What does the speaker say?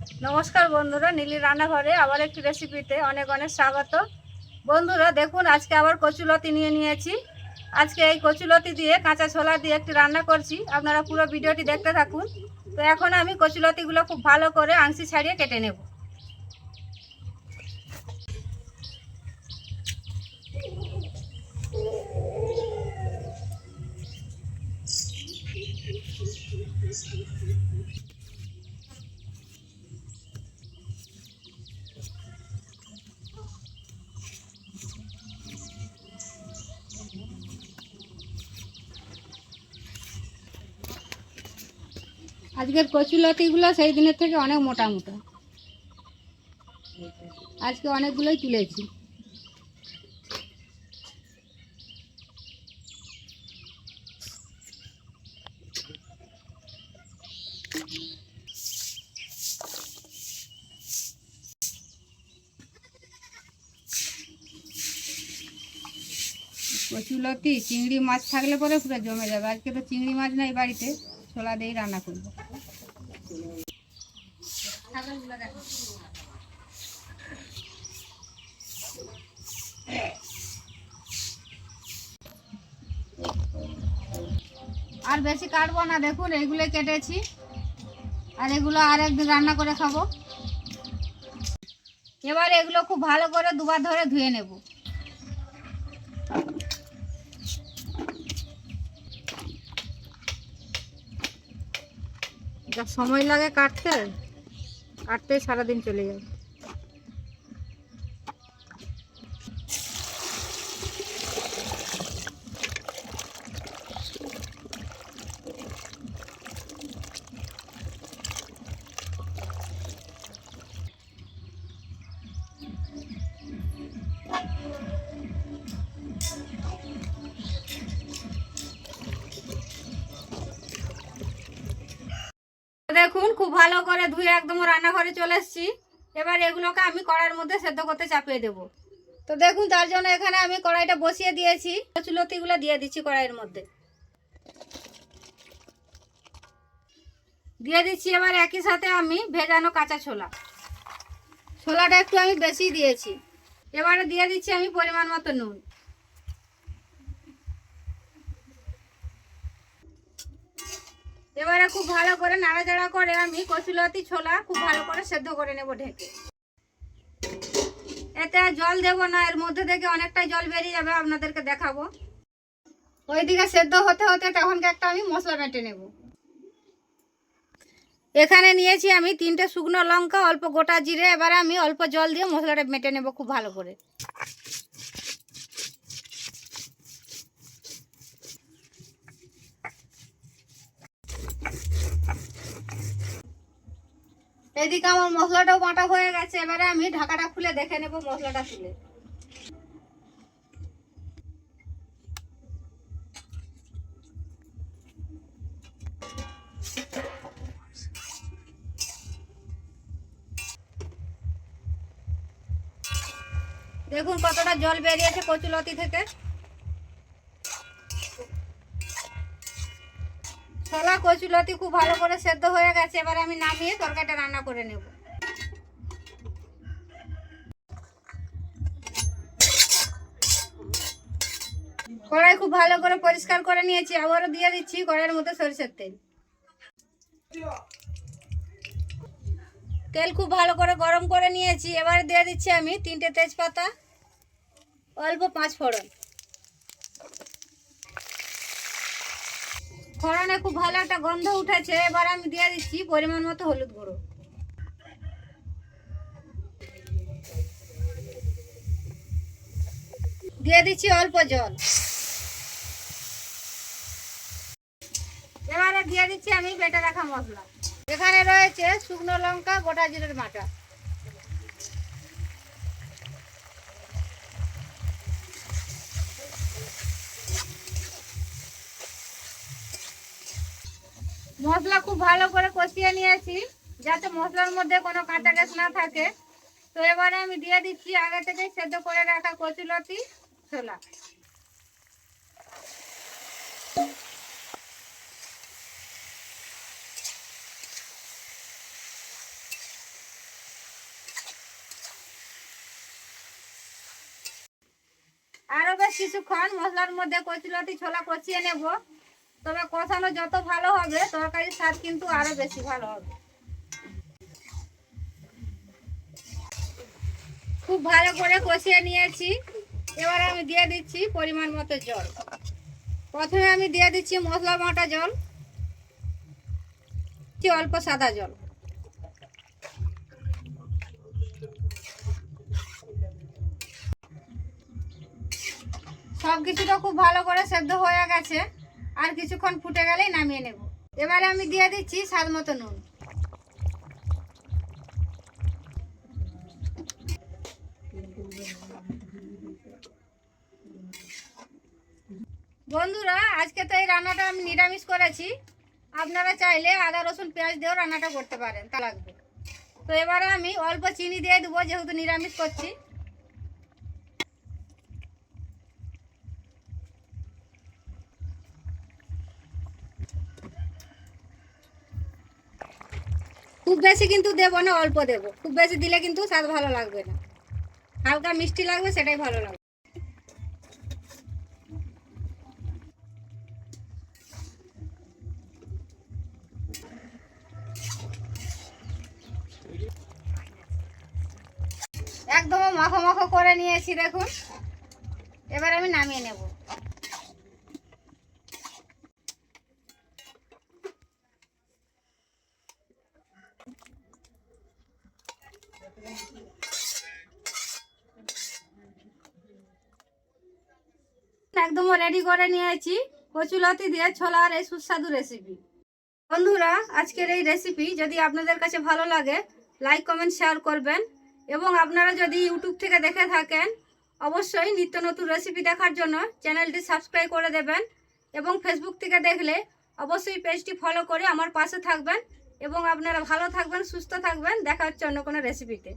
নমস্কার বন্ধুরা, নীলি রান্নাঘরে আবার একটি রেসিপিতে অনেক অনেক স্বাগত। বন্ধুরা, দেখুন, আজকে আবার কচুলতি নিয়ে নিয়েছি। আজকে এই কচুলতি দিয়ে, কাঁচা ছোলা দিয়ে একটি রান্না করছি। আপনারা পুরো ভিডিওটি দেখতে থাকুন। তো এখন আমি কচুলতিগুলো খুব ভালো করে আংশি ছাড়িয়ে কেটে নেব। আজকের কচুলতিগুলো সেই দিনের থেকে অনেক মোটা মোটা। আজকে অনেকগুলোই তুলেছি। কচুলতি চিংড়ি মাছ থাকলে পরে পুরো জমে যাবে। আজকে তো চিংড়ি মাছ নাই বাড়িতে। ছোলা দিয়েই রান্না করব। আর বেশি কাটবো না, দেখুন এইগুলো কেটেছি। আর এগুলো আর একদিন রান্না করে খাব। এবার এগুলো খুব ভালো করে দুবার ধরে ধুয়ে নেব। যা সময় লাগে কাটতে কাটতে সারাদিন চলে যায় দেখুন, খুব ভালো করে ধুয়ে একদম রান্নাঘরে চলে এসেছি। এবার এগুলোকে আমি কড়াইয়ের মধ্যে সেদ্ধ করতে চাপিয়ে দেব। তো দেখুন, তার জন্য এখানে আমি কড়াইটা বসিয়ে দিয়েছি। চুলতিগুলো দিয়ে দিচ্ছি কড়াইয়ের মধ্যে। দিয়ে দিচ্ছি এবার একই সাথে আমি ভেজানো কাঁচা ছোলা। ছোলাটা একটু আমি বেশি দিয়েছি। এবারে দিয়ে দিচ্ছি আমি পরিমাণ মতো নুন। এবারে খুব ভালো করে নাড়াচাড়া করে আমি কচুলতি ছোলা খুব ভালো করে সেদ্ধ করে নেব ঢেকে। এতে জল দেব না, এর মধ্যে থেকে অনেকটাই জল বেরিয়ে যাবে, আপনাদেরকে দেখাবো। ওইদিকে সেদ্ধ হতে হতে তখনকে একটা আমি মশলা বেটে নেব। এখানে নিয়েছি আমি তিনটে শুকনো লঙ্কা, অল্প গোটা জিরে, এবারে আমি অল্প জল দিয়ে মশলাটা মেটে নেব খুব ভালো করে। এদিকে আমার মশলাটাও বাটা হয়ে গেছে, এবারে আমি ঢাকাটা খুলে দেখে নেব মশলাটা তুলে। দেখুন কতটা জল বেরিয়েছে কচুলতি থেকে। ছোলা কচুলতি খুব ভালো করে সেদ্ধ হয়ে গেছে, এবার আমি নামিয়ে তরকারিটা রান্না করে নেব। কড়াই খুব ভালো করে পরিষ্কার করে নিয়েছি, আবারও দিয়ে দিচ্ছি কড়াইয়ের মধ্যে সরিষার তেল। তেল খুব ভালো করে গরম করে নিয়েছি, এবারে দিয়ে দিচ্ছি আমি তিনটে তেজপাতা, অল্প পাঁচ ফোড়ন ফোড়নে খুব ভালো একটা গন্ধ উঠেছে, এবার আমি দিয়ে দিচ্ছি পরিমাণ মতো হলুদ গুঁড়ো। দিয়ে দিচ্ছি অল্প জল। এবারে দিয়ে দিচ্ছি আমি বেটে রাখা মশলা। এখানে রয়েছে শুকনো লঙ্কা, গোটা জিরের বাটা। মশলা খুব ভালো করে কষিয়ে নিয়েছি, যাতে মশলার মধ্যে কোনো কাঁচা গ্যাস না থাকে। তো এবারে আমি দিয়ে দিচ্ছি আগে থেকে সেদ্ধ করে রাখা কচুলতি ছোলা। আরও বেশ কিছুক্ষণ মশলার মধ্যে কচুলতি ছোলা কষিয়ে নেব। তবে কষানো যত ভালো হবে, তরকারির স্বাদ কিন্তু আরও বেশি ভালো হবে। খুব ভালো করে কষিয়ে নিয়েছি। এবার আমি দিয়ে দিচ্ছি পরিমাণ মতো জল। প্রথমে আমি দিয়ে দিচ্ছি মশলা বাটা জল দিচ্ছি অল্প সাদা জল। সব কিছুটা খুব ভালো করে সেদ্ধ হয়ে গেছে। আর কিছুক্ষণ ফুটে গেলেই নামিয়ে নেব। এবারে আমি দিয়ে দিচ্ছি স্বাদ মতো নুন। বন্ধুরা, আজকে তো এই রান্নাটা আমি নিরামিষ করেছি। আপনারা চাইলে আদা, রসুন, পেঁয়াজ দিয়েও রান্নাটা করতে পারেন, তা লাগবে। তো এবারে আমি অল্প চিনি দিয়ে দেবো, যেহেতু নিরামিষ করছি। খুব বেশি কিন্তু দেবো না, অল্প দেবো। খুব বেশি দিলে কিন্তু স্বাদ ভালো লাগবে না। হালকা মিষ্টি লাগবে, সেটাই ভালো লাগবে। একদম মাখো মাখো করে নিয়েছি, দেখুন। এবার আমি নামিয়ে নেব। একদম রেডি করে নিয়েছি। কচুলতি দিয়ে ছোলার এই সুস্বাদু রেসিপি বন্ধুরা, আজকের এই রেসিপি যদি আপনাদের কাছে ভালো লাগে লাইক কমেন্ট শেয়ার করবেন। এবং আপনারা যদি ইউটিউব থেকে দেখে থাকেন, অবশ্যই নিত্য নতুন রেসিপি দেখার জন্য চ্যানেলটি সাবস্ক্রাইব করে দেবেন। এবং ফেসবুক থেকে দেখলে অবশ্যই পেজটি ফলো করে আমার পাশে থাকবেন। এবং আপনারা ভালো থাকবেন, সুস্থ থাকবেন। দেখা হচ্ছে অন্য কোনো রেসিপিতে